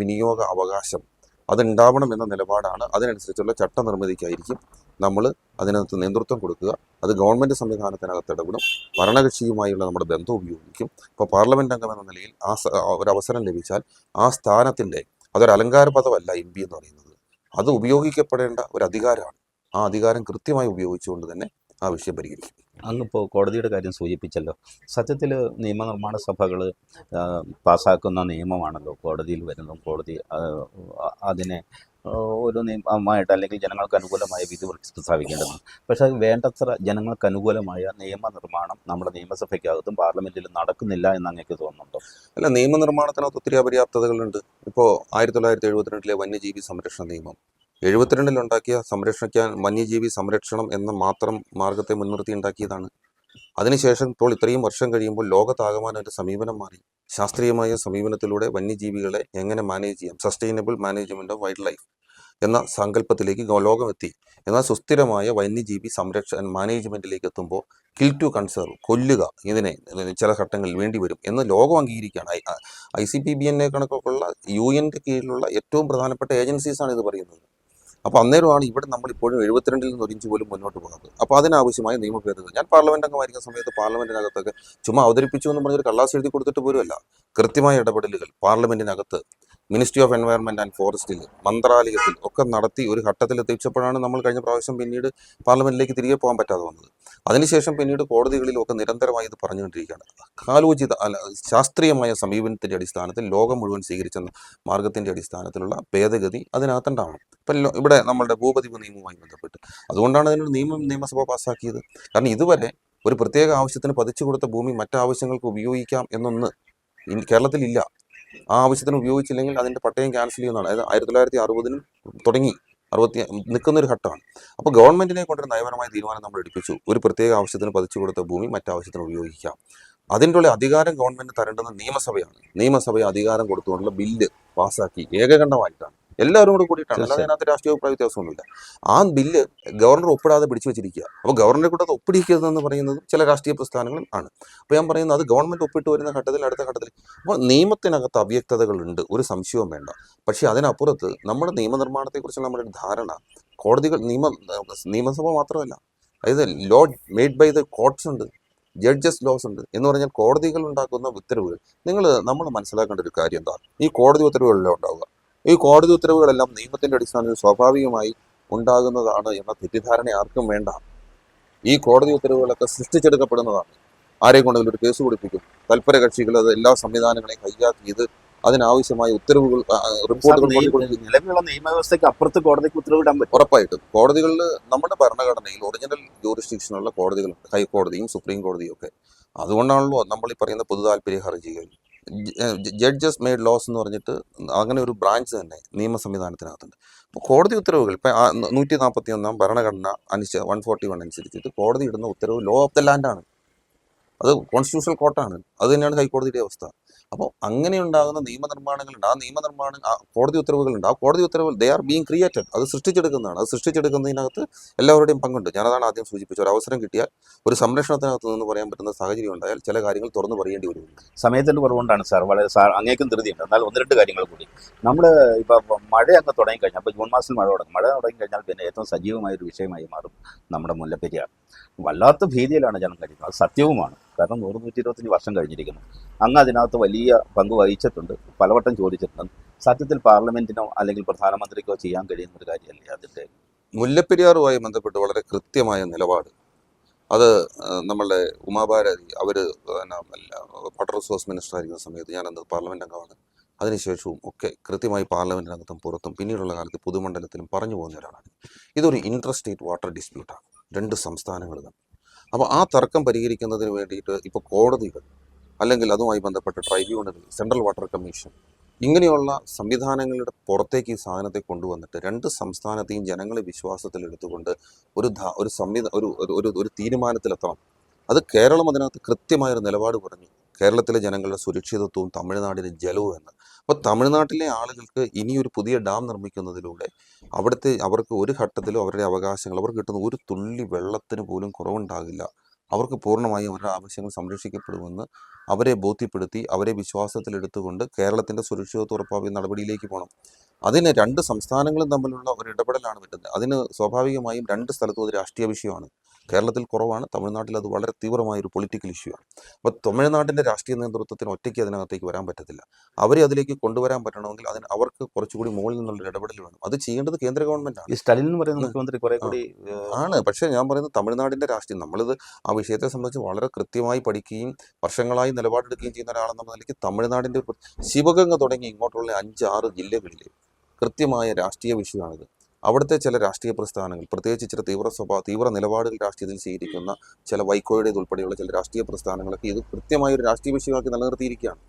വിനിയോഗ അവകാശം അതുണ്ടാവണം എന്ന നിലപാടാണ്. അതിനനുസരിച്ചുള്ള ചട്ടനിർമ്മിതിക്കായിരിക്കും നമ്മൾ അതിനകത്ത് നേതൃത്വം കൊടുക്കുക. അത് ഗവൺമെന്റ് സംവിധാനത്തിനകത്ത് ഇടപെടും. ഭരണകക്ഷിയുമായുള്ള നമ്മുടെ ബന്ധം ഉപയോഗിക്കും. ഇപ്പോൾ പാർലമെന്റ് അംഗം എന്ന നിലയിൽ ആ ഒരു അവസരം ലഭിച്ചാൽ ആ സ്ഥാനത്തിന്റെ അതൊരു അലങ്കാര പദമല്ല എം പി എന്ന് പറയുന്നത്. അത് ഉപയോഗിക്കപ്പെടേണ്ട ഒരു അധികാരമാണ്. ആ അധികാരം കൃത്യമായി ഉപയോഗിച്ചുകൊണ്ട് തന്നെ ആ വിഷയം പരിഹരിക്കും. അങ്ങിപ്പോൾ കോടതിയുടെ കാര്യം സൂചിപ്പിച്ചല്ലോ. സത്യത്തിൽ നിയമനിർമ്മാണ സഭകൾ പാസ്സാക്കുന്ന നിയമമാണല്ലോ കോടതിയിൽ വരുന്നതും കോടതി അതിനെ ഒരു നിയമമായിട്ട് അല്ലെങ്കിൽ ജനങ്ങൾക്ക് അനുകൂലമായ വിധി പ്രസ്താവിക്കേണ്ടതാണ് പക്ഷേ അത് വേണ്ടത്ര ജനങ്ങൾക്ക് അനുകൂലമായ നിയമനിർമ്മാണം നമ്മുടെ നിയമസഭയ്ക്കകത്തും പാർലമെന്റിലും നടക്കുന്നില്ല എന്ന് അങ്ങേക്ക് തോന്നുന്നുണ്ടോ? അല്ല നിയമനിർമ്മാണത്തിനകത്ത് ഒത്തിരി അപര്യാപ്തതകളുണ്ട്. ഇപ്പോൾ ആയിരത്തി തൊള്ളായിരത്തി എഴുപത്തിരണ്ടിലെ വന്യജീവി സംരക്ഷണ നിയമം. എഴുപത്തിരണ്ടിൽ ഉണ്ടാക്കിയ സംരക്ഷിക്കാൻ വന്യജീവി സംരക്ഷണം എന്ന മാത്രം മാർഗത്തെ മുൻനിർത്തി ഉണ്ടാക്കിയതാണ്. അതിനുശേഷം ഇപ്പോൾ ഇത്രയും വർഷം കഴിയുമ്പോൾ ലോകത്താകമാനം ഒരു സമീപനം മാറി. ശാസ്ത്രീയമായ സമീപനത്തിലൂടെ വന്യജീവികളെ എങ്ങനെ മാനേജ് ചെയ്യാം? Sustainable management of wild life എന്ന സങ്കല്പത്തിലേക്ക് എത്തി എന്നാൽ സുസ്ഥിരമായ വന്യജീവി സംരക്ഷ മാനേജ്മെന്റിലേക്ക് എത്തുമ്പോൾ കിൽ ടു കൺസേർവ് കൊല്ലുക ഇതിനെ ചില ഘട്ടങ്ങളിൽ വേണ്ടി വരും എന്ന് ലോകം അംഗീകരിക്കുകയാണ്. I- I C P B എന്നെ കണക്കൊക്കെയുള്ള യു എന്റെ കീഴിലുള്ള ഏറ്റവും പ്രധാനപ്പെട്ട ഏജൻസീസാണ് ഇത് പറയുന്നത്. അപ്പോൾ അന്നേരമാണ് ഇവിടെ നമ്മൾ ഇപ്പോഴും എഴുപത്തിരണ്ടിൽ നിന്ന് ഒരിഞ്ച് പോലും മുന്നോട്ട് പോകുന്നത്. അപ്പോൾ അതിനാവശ്യമായ നിയമ ഭേദഗതി ഞാൻ പാർലമെന്റ് അംഗമായിരിക്കുന്ന സമയത്ത് പാർലമെന്റിനകത്തൊക്കെ ചുമ്മാ അവതരിപ്പിച്ചു എന്ന് പറഞ്ഞൊരു കള്ളാസ് എഴുതി കൊടുത്തിട്ട് പോലുമല്ല കൃത്യമായ ഇടപെടലുകൾ പാർലമെന്റിനകത്ത് മിനിസ്ട്രി ഓഫ് എൻവയറൺമെന്റ് ആൻഡ് ഫോറസ്റ്റിൽ മന്ത്രാലയത്തിൽ ഒക്കെ നടത്തി ഒരു ഘട്ടത്തിൽ എത്തിച്ചപ്പോഴാണ് നമ്മൾ കഴിഞ്ഞ പ്രാവശ്യം പിന്നീട് പാർലമെന്റിലേക്ക് തിരികെ പോകാൻ പറ്റാതെ വന്നത്. അതിനുശേഷം പിന്നീട് കോടതികളിലും ഒക്കെ നിരന്തരമായി ഇത് പറഞ്ഞുകൊണ്ടിരിക്കുകയാണ്. കാലോചിത അല്ല ശാസ്ത്രീയമായ സമീപനത്തിന്റെ അടിസ്ഥാനത്തിൽ ലോകം മുഴുവൻ സ്വീകരിച്ച മാർഗത്തിന്റെ അടിസ്ഥാനത്തിലുള്ള ഭേദഗതി അതിനകത്തുണ്ടാവണം. ഇപ്പം ഇവിടെ നമ്മളുടെ ഭൂപതിവ് നിയമവുമായി ബന്ധപ്പെട്ട്. അതുകൊണ്ടാണ് അതിനൊരു നിയമം നിയമസഭ പാസ്സാക്കിയത്. കാരണം ഇതുവരെ ഒരു പ്രത്യേക ആവശ്യത്തിന് പതിച്ചു കൊടുത്ത ഭൂമി മറ്റാവശ്യങ്ങൾക്ക് ഉപയോഗിക്കാം എന്നൊന്ന് കേരളത്തിലില്ല. ആ ആവശ്യത്തിന് ഉപയോഗിച്ചില്ലെങ്കിൽ അതിന്റെ പട്ടയം ക്യാൻസൽ ചെയ്യുന്നതാണ്. അതായത് ആയിരത്തി തൊള്ളായിരത്തി അറുപതിനും തുടങ്ങി. അറുപത്തി നിൽക്കുന്നൊരു ഘട്ടമാണ്. അപ്പോൾ ഗവൺമെന്റിനെ കൊണ്ടൊരു നയപരമായ തീരുമാനം നമ്മൾ എടുപ്പിച്ചു. ഒരു പ്രത്യേക ആവശ്യത്തിന് പതിച്ചു കൊടുത്ത ഭൂമി മറ്റാവശ്യത്തിന് ഉപയോഗിക്കാം. അതിന്റെ ഉള്ള അധികാരം ഗവൺമെന്റ് തരേണ്ടത് നിയമസഭയാണ്. നിയമസഭയെ അധികാരം കൊടുത്തുകൊണ്ടുള്ള ബില്ല് പാസ്സാക്കി. ഏകകണ്ഠമായിട്ടാണ്. എല്ലാവരും കൂടെ കൂടിയിട്ടാണ്. അല്ലാതെ. അതിനകത്ത് രാഷ്ട്രീയ അഭിപ്രായ വ്യത്യാസമൊന്നുമില്ല. ആ ബില്ല് ഗവർണർ ഒപ്പിടാതെ പിടിച്ചു വെച്ചിരിക്കുക. അപ്പോൾ ഗവർണറെ കൂടെ അത് ഒപ്പിടിക്കരുതെന്ന് പറയുന്നത് ചില രാഷ്ട്രീയ പ്രസ്ഥാനങ്ങളും ആണ്. അപ്പോൾ ഞാൻ പറയുന്നത് അത് ഗവൺമെന്റ് ഒപ്പിട്ട് വരുന്ന ഘട്ടത്തിൽ അടുത്ത ഘട്ടത്തിൽ. അപ്പോൾ നിയമത്തിനകത്ത് അവ്യക്തതകളുണ്ട്. ഒരു സംശയവും വേണ്ട. പക്ഷേ അതിനപ്പുറത്ത് നമ്മുടെ നിയമനിർമ്മാണത്തെക്കുറിച്ച് നമ്മുടെ ഒരു ധാരണ കോടതികൾ നിയമം നിയമസഭ മാത്രമല്ല. അതായത് law made by the courts ഉണ്ട് ജഡ്ജസ് ലോസ് ഉണ്ട് എന്ന് പറഞ്ഞാൽ കോടതികൾ ഉണ്ടാക്കുന്ന ഉത്തരവുകൾ. നിങ്ങൾ നമ്മൾ മനസ്സിലാക്കേണ്ട ഒരു കാര്യം എന്താ? ഈ കോടതി ഉത്തരവുകളിലോ ഉണ്ടാവുക? ഈ കോടതി ഉത്തരവുകളെല്ലാം നിയമത്തിന്റെ അടിസ്ഥാനത്തിൽ സ്വാഭാവികമായി ഉണ്ടാകുന്നതാണ് എന്ന തെറ്റിദ്ധാരണ ആർക്കും വേണ്ട. ഈ കോടതി ഉത്തരവുകളൊക്കെ സൃഷ്ടിച്ചെടുക്കപ്പെടുന്നതാണ്. ആരെ കൊണ്ടെങ്കിലും ഒരു കേസ് കൊടുപ്പിക്കും തൽപര കക്ഷികൾ അത് എല്ലാ സംവിധാനങ്ങളെയും കൈകാര്യം ചെയ്ത് അതിനാവശ്യമായ ഉത്തരവുകൾ റിപ്പോർട്ടുകൾ നിലവിലുള്ള നിയമവ്യവസ്ഥയ്ക്ക് അപ്പുറത്ത് കോടതിക്ക് ഉത്തരവിടാൻ പറ്റും. ഉറപ്പായിട്ടും. കോടതികളിൽ നമ്മുടെ ഭരണഘടനയിൽ ഒറിജിനൽ ജൂറിസ്ഡിക്ഷനുള്ള കോടതികളുണ്ട്. ഹൈക്കോടതിയും സുപ്രീം കോടതിയും ഒക്കെ. അതുകൊണ്ടാണല്ലോ നമ്മൾ ഈ പറയുന്ന പൊതു താല്പര്യ ഹർജികൾ. ജഡ്ജസ് മെയ്ഡ് ലോസ് എന്ന് പറഞ്ഞിട്ട് അങ്ങനെ ഒരു ബ്രാഞ്ച് തന്നെ നിയമ സംവിധാനത്തിനകത്തുണ്ട്. അപ്പോൾ കോടതി ഉത്തരവുകൾ ഇപ്പം നൂറ്റി നാൽപ്പത്തി ഒന്നാം ഭരണഘടന അനുസരിച്ച് വൺ ഫോർട്ടി വൺ അനുസരിച്ചിട്ട് കോടതി ഇടുന്ന ഉത്തരവ് ലോ ഓഫ് ദ ലാൻഡാണ് അത് കോൺസ്റ്റിറ്റ്യൂഷണൽ കോർട്ടാണ് അത് തന്നെയാണ് ഹൈക്കോടതിയുടെ അവസ്ഥ. അപ്പോൾ അങ്ങനെ ഉണ്ടാകുന്ന നിയമനിർമ്മാണങ്ങളുണ്ട്. ആ നിയമനിർമ്മാണം കോടതി ഉത്തരവുകളുണ്ട്. ആ കോടതി ഉത്തരവുകൾ ദേ ആർ ബീങ് ക്രിയേറ്റഡ് അത് സൃഷ്ടിച്ചെടുക്കുന്നതാണ്. അത് സൃഷ്ടിച്ചെടുക്കുന്നതിനകത്ത് എല്ലാവരുടെയും പങ്കുണ്ട്. ഞാനതാണ് ആദ്യം സൂചിപ്പിച്ചത്. ഒരു അവസരം കിട്ടിയാൽ ഒരു സംരക്ഷണത്തിനകത്ത് നിന്ന് പറയാൻ പറ്റുന്ന സാഹചര്യം ഉണ്ടായാൽ ചില കാര്യങ്ങൾ തുറന്നു പറയേണ്ടി വരും. സമയത്തിന്റെ കുറവുകൊണ്ടാണ് സാർ. വളരെ സാർ അങ്ങേക്കും ധൃതിയുണ്ട്. എന്നാൽ ഒന്ന് രണ്ട് കാര്യങ്ങൾ കൂടി. നമ്മൾ ഇപ്പോൾ മഴ അങ്ങ് തുടങ്ങിക്കഴിഞ്ഞാൽ അപ്പോൾ ജൂൺ മാസത്തിൽ മഴ തുടങ്ങും. മഴ തുടങ്ങി കഴിഞ്ഞാൽ പിന്നെ ഏറ്റവും സജീവമായ ഒരു വിഷയമായി മാറും നമ്മുടെ മുല്ലപ്പെരിയാർ. വല്ലാത്ത ഭീതിയിലാണ് ജനം കഴിക്കുന്നത്. അത് സത്യവുമാണ്. കാരണം നൂറ് നൂറ്റി ഇരുപത്തഞ്ച് വർഷം കഴിഞ്ഞിരിക്കുന്നു. അങ്ങ് അതിനകത്ത് വലിയ പങ്ക് വഹിച്ചിട്ടുണ്ട്. പലവട്ടം ചോദിച്ചിട്ടുണ്ട്. സത്യത്തിൽ പാർലമെന്റിനോ അല്ലെങ്കിൽ പ്രധാനമന്ത്രിക്കോ ചെയ്യാൻ കഴിയുന്ന ഒരു കാര്യമല്ലേ അതിന്റെ? മുല്ലപ്പെരിയാറുമായി ബന്ധപ്പെട്ട് വളരെ കൃത്യമായ നിലപാട്. അത് നമ്മളുടെ ഉമാഭാരതി അവർ വാട്ടർ റിസോഴ്സ് മിനിസ്റ്റർ ആയിരിക്കുന്ന സമയത്ത് ഞാനന്ന് പാർലമെന്റ് അംഗമാണ്. അതിനുശേഷവും ഒക്കെ കൃത്യമായി പാർലമെന്റിനകത്തും പുറത്തും പിന്നീടുള്ള കാലത്ത് പൊതുമണ്ഡലത്തിലും പറഞ്ഞു പോകുന്ന ഒരാളാണ്. ഇതൊരു ഇൻട്രസ്റ്റേറ്റ് സ്റ്റേറ്റ് വാട്ടർ ഡിസ്പ്യൂട്ടാണ്. രണ്ട് സംസ്ഥാനങ്ങൾ തമ്മിൽ അപ്പോൾ ആ തർക്കം പരിഹരിക്കുന്നതിന് വേണ്ടിയിട്ട് ഇപ്പോൾ കോടതികൾ അല്ലെങ്കിൽ അതുമായി ബന്ധപ്പെട്ട ട്രൈബ്യൂണൽ സെൻട്രൽ വാട്ടർ കമ്മീഷൻ ഇങ്ങനെയുള്ള സംവിധാനങ്ങളുടെ പുറത്തേക്ക് ഈ സാധനത്തെ കൊണ്ടുവന്നിട്ട് രണ്ട് സംസ്ഥാനത്തെയും ജനങ്ങളെ വിശ്വാസത്തിലെടുത്തുകൊണ്ട് ഒരു ഒരു സംവിധാന ഒരു- ഒരു ഒരു തീരുമാനത്തിലെത്തണം. അത് കേരളം അതിനകത്ത് കൃത്യമായൊരു നിലപാട് പറഞ്ഞു കേരളത്തിലെ ജനങ്ങളുടെ സുരക്ഷിതത്വവും തമിഴ്നാടിന്റെ ജലവും എന്ന് അപ്പോൾ തമിഴ്നാട്ടിലെ ആളുകൾക്ക് ഇനി ഒരു പുതിയ ഡാം നിർമ്മിക്കുന്നതിലൂടെ അവിടുത്തെ അവർക്ക് ഒരു ഘട്ടത്തിലും അവരുടെ അവകാശങ്ങൾ അവർക്ക് കിട്ടുന്ന ഒരു തുള്ളി വെള്ളത്തിന് പോലും കുറവുണ്ടാകില്ല. അവർക്ക് പൂർണമായി അവരുടെ ആവശ്യങ്ങൾ സംരക്ഷിക്കപ്പെടുമെന്ന് അവരെ ബോധ്യപ്പെടുത്തി അവരെ വിശ്വാസത്തിലെടുത്തുകൊണ്ട് കേരളത്തിന്റെ സുരക്ഷിതത്വം ഉറപ്പാക്കിയ നടപടിയിലേക്ക് പോകണം അതിന് രണ്ട് സംസ്ഥാനങ്ങളും തമ്മിലുള്ള ഒരു ഇടപെടലാണ് പറ്റുന്നത് അതിന് സ്വാഭാവികമായും രണ്ട് സ്ഥലത്തും അത് രാഷ്ട്രീയ വിഷയമാണ് കേരളത്തിൽ കുറവാണ് തമിഴ്നാട്ടിൽ അത് വളരെ തീവ്രമായ ഒരു പൊളിറ്റിക്കൽ ഇഷ്യൂ ആണ്. അപ്പോൾ തമിഴ്നാട്ടിന്റെ രാഷ്ട്രീയ നേതൃത്വത്തിന് ഒറ്റയ്ക്ക് അതിനകത്തേക്ക് വരാൻ പറ്റത്തില്ല. അവരെ അതിലേക്ക് കൊണ്ടുവരാൻ പറ്റണമെങ്കിൽ അതിന് അവർക്ക് കുറച്ചുകൂടി മുകളിൽ നിന്നുള്ള ഒരു ഇടപെടൽ വേണം. അത് ചെയ്യേണ്ടത് കേന്ദ്ര ഗവൺമെന്റ് ഈ സ്റ്റാലിൻ എന്ന് പറയുന്ന മുഖ്യമന്ത്രി കുറെ കൂടി ആണ്. പക്ഷേ ഞാൻ പറയുന്നത് തമിഴ്നാടിന്റെ രാഷ്ട്രീയം നമ്മളിത് ആ വിഷയത്തെ സംബന്ധിച്ച് വളരെ കൃത്യമായി പഠിക്കുകയും വർഷങ്ങളായി നിലപാടെടുക്കുകയും ചെയ്യുന്ന ഒരാളെന്നുള്ള നിലയ്ക്ക് തമിഴ്നാടിന്റെ ഒരു- ശിവഗംഗ തുടങ്ങി ഇങ്ങോട്ടുള്ള അഞ്ച് ആറ് ജില്ലകളിൽ കൃത്യമായ രാഷ്ട്രീയ വിഷയമാണിത്. അവിടുത്തെ ചില രാഷ്ട്രീയ പ്രസ്ഥാനങ്ങൾ പ്രത്യേകിച്ച് ചില തീവ്ര സ്വഭാവ തീവ്ര നിലപാടുകൾ രാഷ്ട്രീയത്തിൽ സ്വീകരിക്കുന്ന ചില വൈക്കോയുടെ ഉൾപ്പെടെയുള്ള ചില രാഷ്ട്രീയ പ്രസ്ഥാനങ്ങളൊക്കെ ഇത് കൃത്യമായ ഒരു രാഷ്ട്രീയ വിഷയമാക്കി നിലനിർത്തിയിരിക്കുകയാണ്.